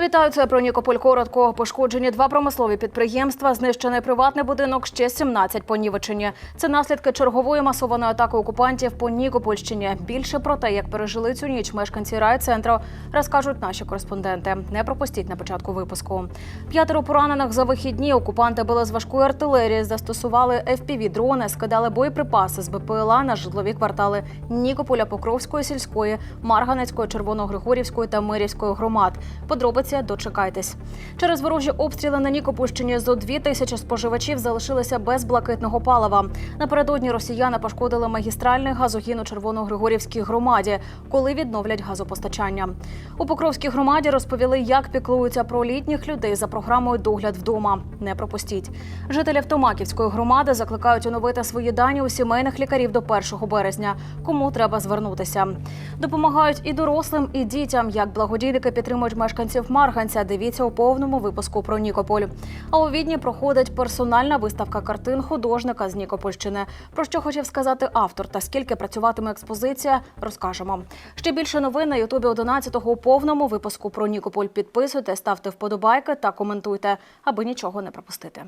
Вітаю, це про Нікополь коротко. Пошкоджені два промислові підприємства, знищений приватний будинок, ще 17 понівечені. Це наслідки чергової масованої атаки окупантів по Нікопольщині. Більше про те, як пережили цю ніч мешканці райцентру, розкажуть наші кореспонденти. Не пропустіть на початку випуску. П'ятеро поранених за вихідні окупанти били з важкої артилерії, застосували FPV-дрони, скидали боєприпаси з БПЛА на житлові квартали Нікополя, Покровської сільської, Марганецької, Червоногригорівської та Мирівської громад. Подробиці дочекайтесь. Через ворожі обстріли на Нікопольщині зо дві тисячі споживачів залишилися без блакитного палива. Напередодні росіяни пошкодили магістральний газогін у Червоногригорівській громаді, коли відновлять газопостачання. У Покровській громаді розповіли, як піклуються про літніх людей за програмою Догляд вдома. Не пропустіть. Жителів Томаківської громади закликають оновити свої дані у сімейних лікарів до 1 березня. Кому треба звернутися? Допомагають і дорослим, і дітям. Як благодійники підтримують мешканців Марганця. Дивіться у повному випуску про Нікополь. А у відні проходить персональна виставка картин художника з Нікопольщини. Про що хотів сказати автор та скільки працюватиме експозиція, розкажемо. Ще більше новин на Ютубі 11-го у повному випуску про Нікополь. Підписуйте, ставте вподобайки та коментуйте, аби нічого не пропустити.